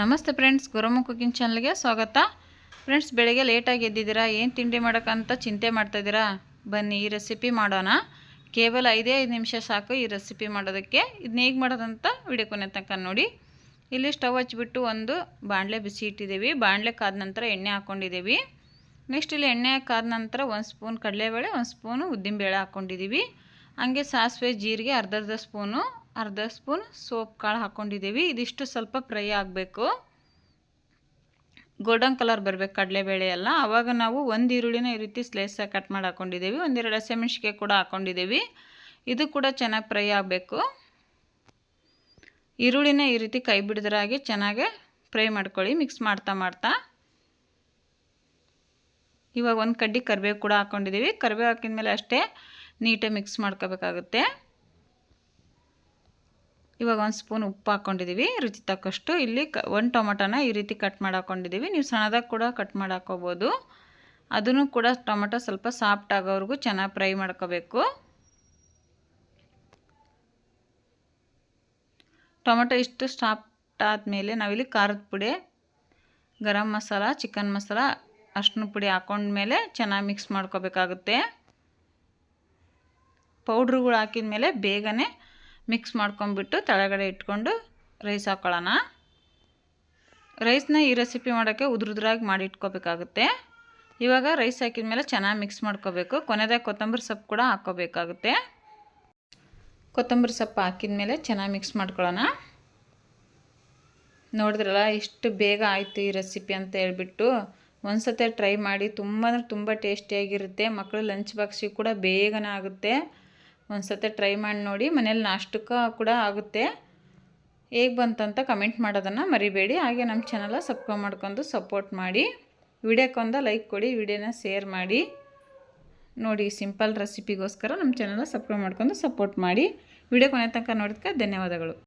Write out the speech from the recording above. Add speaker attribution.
Speaker 1: ನಮಸ್ತೆ friends ಗುರಮ್ಮ cooking ಚಾನಲ್ಗೆ ಸ್ವಾಗತ. ಫ್ರೆಂಡ್ಸ್, ಬೆಳಗ್ಗೆ ಲೇಟಾಗಿ ಎದ್ದಿದ್ದೀರಾ? ಏನು ತಿಂಡಿ ಮಾಡೋಕ್ಕಂತ ಚಿಂತೆ ಮಾಡ್ತಾಯಿದ್ದೀರಾ ಬನ್ನಿ, ಈ ರೆಸಿಪಿ ಮಾಡೋಣ. ಕೇವಲ ಐದೇ ಐದು ನಿಮಿಷ ಸಾಕು ಈ ರೆಸಿಪಿ ಮಾಡೋದಕ್ಕೆ. ಇದನ್ನ ಹೇಗೆ ಮಾಡೋದಂತ ವಿಡಿಯೋ ಕೊನೆ ತನಕ ನೋಡಿ. ಇಲ್ಲಿ ಸ್ಟವ್ ಹಚ್ಚಿಬಿಟ್ಟು ಒಂದು ಬಾಣಲೆ ಬಿಸಿ ಇಟ್ಟಿದ್ದೀವಿ. ಬಾಣಲೆ ಕಾದ ನಂತರ ಎಣ್ಣೆ ಹಾಕ್ಕೊಂಡಿದ್ದೀವಿ ನೆಕ್ಸ್ಟ್ ಇಲ್ಲಿ ಎಣ್ಣೆ ಕಾದ ನಂತರ ಒಂದು ಸ್ಪೂನ್ ಕಡಲೆಬೇಳೆ, ಒಂದು ಸ್ಪೂನು ಉದ್ದಿನಬೇಳೆ ಹಾಕ್ಕೊಂಡಿದ್ದೀವಿ ಹಂಗೆ ಸಾಸಿವೆ, ಜೀರಿಗೆ, ಅರ್ಧ ಅರ್ಧ ಸ್ಪೂನು ಅರ್ಧ ಸ್ಪೂನ್ ಸೋಪ್ ಕಾಳು ಹಾಕ್ಕೊಂಡಿದ್ದೀವಿ ಇದಿಷ್ಟು ಸ್ವಲ್ಪ ಫ್ರೈ ಆಗಬೇಕು. ಗೋಲ್ಡನ್ ಕಲರ್ ಬರಬೇಕು ಕಡಲೆಬೇಳೆ ಎಲ್ಲ. ಆವಾಗ ನಾವು ಒಂದು ಈರುಳ್ಳಿನ ಈ ರೀತಿ ಸ್ಲೈಸಾಗಿ ಕಟ್ ಮಾಡಿ ಹಾಕ್ಕೊಂಡಿದ್ದೀವಿ ಒಂದೆರಡು ಹಸಿಮೆಣ್ಸಿಗೆ ಕೂಡ ಹಾಕ್ಕೊಂಡಿದ್ದೀವಿ ಇದು ಕೂಡ ಚೆನ್ನಾಗಿ ಫ್ರೈ ಆಗಬೇಕು. ಈರುಳ್ಳಿನ ಈ ರೀತಿ ಕೈ ಹಾಗೆ ಚೆನ್ನಾಗೆ ಫ್ರೈ ಮಾಡ್ಕೊಳ್ಳಿ. ಮಿಕ್ಸ್ ಮಾಡ್ತಾ ಮಾಡ್ತಾ. ಇವಾಗ ಒಂದು ಕಡ್ಡಿ ಕರಿಬೇವು ಕೂಡ ಹಾಕ್ಕೊಂಡಿದ್ದೀವಿ ಕರಿಬೇವು ಹಾಕಿದ ಮೇಲೆ ಅಷ್ಟೇ ನೀಟಾಗಿ ಮಿಕ್ಸ್ ಮಾಡ್ಕೋಬೇಕಾಗುತ್ತೆ. ಇವಾಗ ಒಂದು ಸ್ಪೂನ್ ಉಪ್ಪು ಹಾಕ್ಕೊಂಡಿದ್ದೀವಿ ರುಚಿ ತಕ್ಕಷ್ಟು ಇಲ್ಲಿ ಕ ಒಂದು ಟೊಮೊಟೊನ ಈ ರೀತಿ ಕಟ್ ಮಾಡಿ ಹಾಕ್ಕೊಂಡಿದ್ದೀವಿ ನೀವು ಸಣ್ಣದಾಗಿ ಕೂಡ ಕಟ್ ಮಾಡಿ ಹಾಕೋಬೋದು ಅದನ್ನು ಕೂಡ ಟೊಮೊಟೊ ಸ್ವಲ್ಪ ಸಾಫ್ಟ್ ಆಗೋವರೆಗೂ ಚೆನ್ನಾಗಿ ಫ್ರೈ ಮಾಡ್ಕೋಬೇಕು. ಟೊಮೊಟೊ ಇಷ್ಟು ಸಾಫ್ಟ್ ಆದಮೇಲೆ ನಾವಿಲ್ಲಿ ಖಾರದ ಪುಡಿ, ಗರಂ ಮಸಾಲ, ಚಿಕನ್ ಮಸಾಲ ಅರ್ಶಿನ ಪುಡಿ ಹಾಕೊಂಡ್ಮೇಲೆ ಚೆನ್ನಾಗಿ ಮಿಕ್ಸ್ ಮಾಡ್ಕೋಬೇಕಾಗುತ್ತೆ. ಪೌಡ್ರುಗಳು ಹಾಕಿದ ಮೇಲೆ ಬೇಗನೆ ಮಿಕ್ಸ್ ಮಾಡ್ಕೊಂಬಿಟ್ಟು ತಳಗಡೆ ಇಟ್ಕೊಂಡು ರೈಸ್ ಹಾಕ್ಕೊಳ್ಳೋಣ ರೈಸ್ನ ಈ ರೆಸಿಪಿ ಮಾಡೋಕ್ಕೆ ಉದುರುದ್ರಾಗಿ ಮಾಡಿ ಇಟ್ಕೋಬೇಕಾಗುತ್ತೆ. ಇವಾಗ ರೈಸ್ ಹಾಕಿದ ಮೇಲೆ ಚೆನ್ನಾಗಿ ಮಿಕ್ಸ್ ಮಾಡ್ಕೋಬೇಕು. ಕೊನೆದಾಗ ಕೊತ್ತಂಬರಿ ಸೊಪ್ಪು ಕೂಡ ಹಾಕ್ಕೋಬೇಕಾಗುತ್ತೆ. ಕೊತ್ತಂಬರಿ ಸೊಪ್ಪು ಹಾಕಿದ ಮೇಲೆ ಚೆನ್ನಾಗಿ ಮಿಕ್ಸ್ ಮಾಡ್ಕೊಳ್ಳೋಣ. ನೋಡಿದ್ರಲ್ಲ ಎಷ್ಟು ಬೇಗ ಆಯಿತು ಈ ರೆಸಿಪಿ ಅಂತ ಹೇಳ್ಬಿಟ್ಟು ಒಂದು ಸತಿ ಟ್ರೈ ಮಾಡಿ, ತುಂಬ ಅಂದರೆ ತುಂಬ ಟೇಸ್ಟಿಯಾಗಿರುತ್ತೆ. ಮಕ್ಕಳು ಲಂಚ್ ಬಾಕ್ಸಿಗೆ ಕೂಡ ಬೇಗನೆ ಆಗುತ್ತೆ. ಒಂದು ಟ್ರೈ ಮಾಡಿ ನೋಡಿ, ಮನೇಲಿ ನಾಷ್ಟಕ್ಕೆ ಕೂಡ ಆಗುತ್ತೆ. ಹೇಗೆ ಬಂತಂತ ಕಮೆಂಟ್ ಮಾಡೋದನ್ನು ಮರಿಬೇಡಿ. ಹಾಗೆ ನಮ್ಮ ಚಾನಲ ಸಬ್ಸ್ಕ್ರೈಬ್ ಮಾಡ್ಕೊಂಡು ಸಪೋರ್ಟ್ ಮಾಡಿ. ವಿಡಿಯೋಕ್ಕೊಂದು ಲೈಕ್ ಕೊಡಿ ವಿಡಿಯೋನ ಶೇರ್ ಮಾಡಿ. ನೋಡಿ ಸಿಂಪಲ್ ರೆಸಿಪಿಗೋಸ್ಕರ ನಮ್ಮ ಚಾನಲ ಸಬ್ಸ್ಕ್ರೈಬ್ ಮಾಡ್ಕೊಂಡು ಸಪೋರ್ಟ್ ಮಾಡಿ. ವಿಡಿಯೋ ಕೊನೆ ತನಕ ನೋಡಿದ್ಕೆ ಧನ್ಯವಾದಗಳು.